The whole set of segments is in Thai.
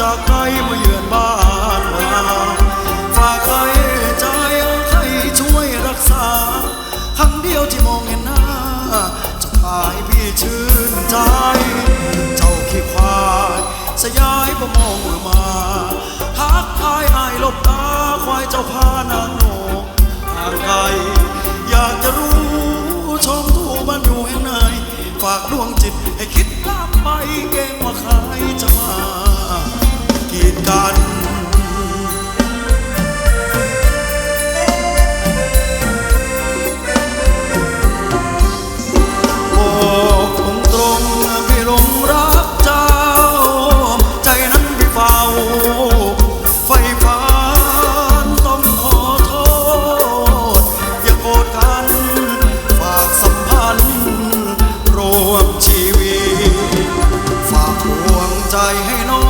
จากใครมาเยือนบ้านมาฝากใครใจใครช่วยรักษา ครั้งเดียวที่มองเห็นหน้า จะพายพี่ชื่นใจ เจ้าขี้ควายสยายพอมองมือมาทักทายอายลบตาควายเจ้าพานางโนห่างไกลอยากจะรู้ชมทูบ้านอยู่แห่งไหนฝากดวงจิตให้คิด กันอ้ตรงพี่ลมรักเจ้า ใจนั้นไปเฝ้า ไฟฟ้าน้องขอโทษ อย่าโกรธกัน ฝากสัมพันธ์รวมชีวิฝากห่วงใจให้น้อง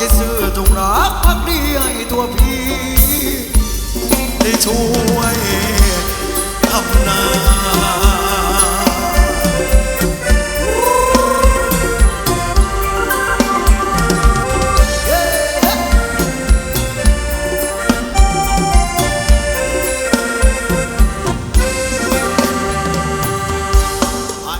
ได้ซื่อตรงรักพักดีให้ตัวพี่ ได้ช่วย